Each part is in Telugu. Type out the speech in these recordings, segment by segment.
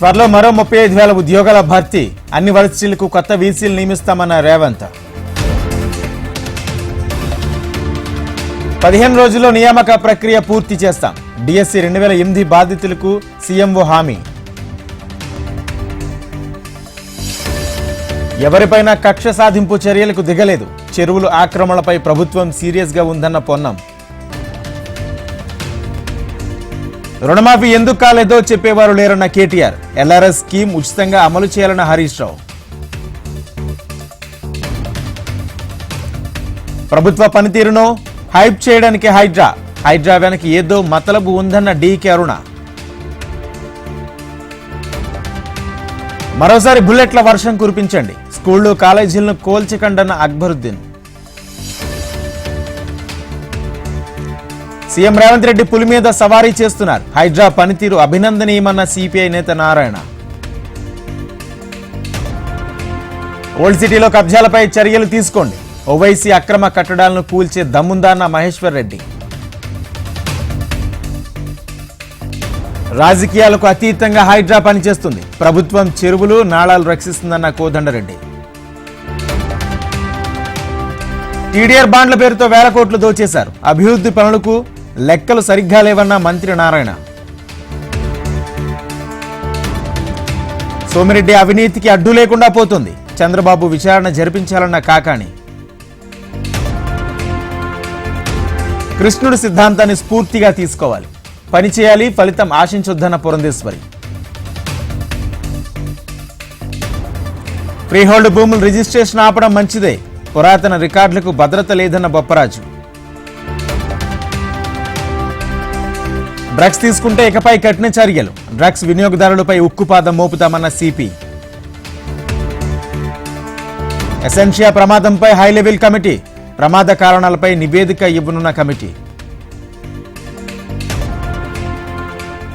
త్వరలో మరో ముప్పై ఐదు వేల ఉద్యోగాల భర్తీ. అన్ని వర్సిటీలకు కొత్త వీసీలు నియమిస్తామన్న రేవంత్. పదిహేను రోజుల్లో నియామక ప్రక్రియ పూర్తి చేస్తాం. డిఎస్సి రెండు వేల ఎనిమిది బాధితులకు సీఎంఓ హామీ. ఎవరిపైనా కక్ష సాధింపు చర్యలకు దిగలేదు. చెరువులు ఆక్రమణలపై ప్రభుత్వం సీరియస్గా ఉందన్న పొన్నం. రుణమాఫీ ఎందుకు కాలేదో చెప్పేవారు లేరన్న కేటీఆర్. ఎల్ఆర్ఎస్ స్కీమ్ ఉచితంగా అమలు చేయాలన్న హరీష్ రావు. ప్రభుత్వ పనితీరును హైప్ చేయడానికి హైడ్రా. హైడ్రా వెనక ఏదో మతలబు ఉందన్న డీకే అరుణ. మరోసారి బుల్లెట్ల వర్షం కురిపించండి. స్కూళ్ళు కాలేజీలను కోల్చకండన్న అక్బరుద్దీన్. సీఎం రేవంత్ రెడ్డి పులి మీద సవారీ చేస్తున్నారు. హైడ్రా పనితీరు అభినందనీయమన్న సిపిఐ నేత నారాయణ. ఓల్డ్ సిటీలో కబ్జాలపై చర్యలు తీసుకోండి. ఓవైసీ అక్రమ కట్టడాలను కూల్చే దమ్ముందాన్న మహేశ్వర్ రెడ్డి. రాజకీయాలకు అతీతంగా హైడ్రా పనిచేస్తుంది. ప్రభుత్వం చెరువులు నాళాలు రక్షిస్తుందన్న కోదండరెడ్డి. టీడీఆర్ బాండ్ల పేరుతో వేల కోట్లు దోచేశారు. అభివృద్ధి పనులకు లెక్కలు సరిగ్గా లేవన్న మంత్రి నారాయణ. సోమిరెడ్డి అవినీతికి అడ్డు లేకుండా పోతుంది. చంద్రబాబు విచారణ జరిపించాలన్న కాకాణి. కృష్ణుడి సిద్ధాంతాన్ని స్ఫూర్తిగా తీసుకోవాలి. పని చేయాలి ఫలితం ఆశించొద్దన్న పురంధేశ్వరి. ఫ్రీహోల్డ్ భూములు రిజిస్ట్రేషన్ ఆపడం మంచిదే. పురాతన రికార్డులకు భద్రత లేదన్న బొప్పరాజు. డ్రగ్స్ తీసుకుంటే ఇకపై కఠిన చర్యలు. డ్రగ్స్ వినియోగదారులపై ఉక్కుపాదం మోపుతామన్న సిపి. ఎసెన్షియా ప్రమాదంపై హై లెవెల్ కమిటీ. ప్రమాద కారణాలపై నివేదిక ఇవ్వనున్న కమిటీ.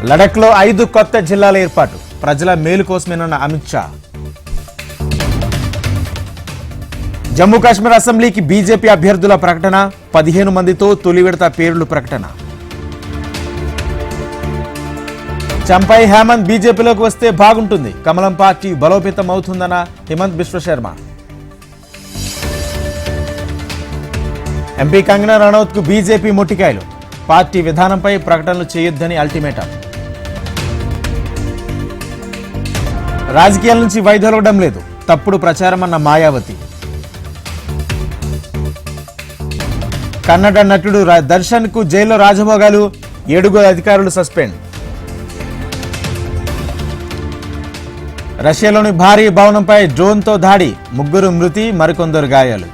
లడఖ్లో ఐదు కొత్త జిల్లాల ఏర్పాటు. ప్రజల మేలు కోసమేనన్న అమిత్ షా. జమ్మూ కాశ్మీర్ అసెంబ్లీకి బీజేపీ అభ్యర్థుల ప్రకటన. పదిహేను మందితో తొలి విడత పేర్లు ప్రకటన. చంపై హేమంత్ బీజేపీలోకి వస్తే బాగుంటుంది. కమలం పార్టీ బలోపేతం అవుతుందన్న హిమంత్ బిశ్వశర్మ ఎంపీ కంగనా రనౌత్కు బీజేపీ మొట్టికాయలు. పార్టీ విధానంపై ప్రకటనలు చేయొద్దని అల్టిమేటం. రాజకీయాల నుంచి వైదొలగడం లేదు. తప్పుడు ప్రచారం అన్న మాయావతి. కన్నడ నటుడు దర్శన్కు దర్శన్కు జైల్లో రాజభోగాలు ఏడుగురు అధికారులు సస్పెండ్. రష్యాలోని భారీ భవనంపై డ్రోన్తో దాడి. ముగ్గురు మృతి మరికొందరు గాయాలు.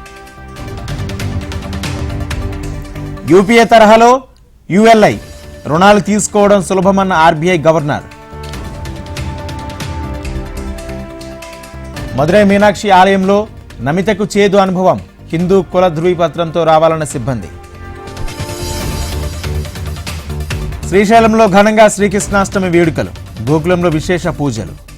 యూపీఏ తరహాలో యుఎల్ఐ. రుణాలు తీసుకోవడం సులభమన్న ఆర్బీఐ గవర్నర్. మదురై మీనాక్షి ఆలయంలో నమితకు చేదు అనుభవం. హిందూ కుల ధృవీపత్రంతో రావాలన్న సిబ్బంది. శ్రీశైలంలో ఘనంగా శ్రీకృష్ణాష్టమి వేడుకలు. గోకులంలో విశేష పూజలు.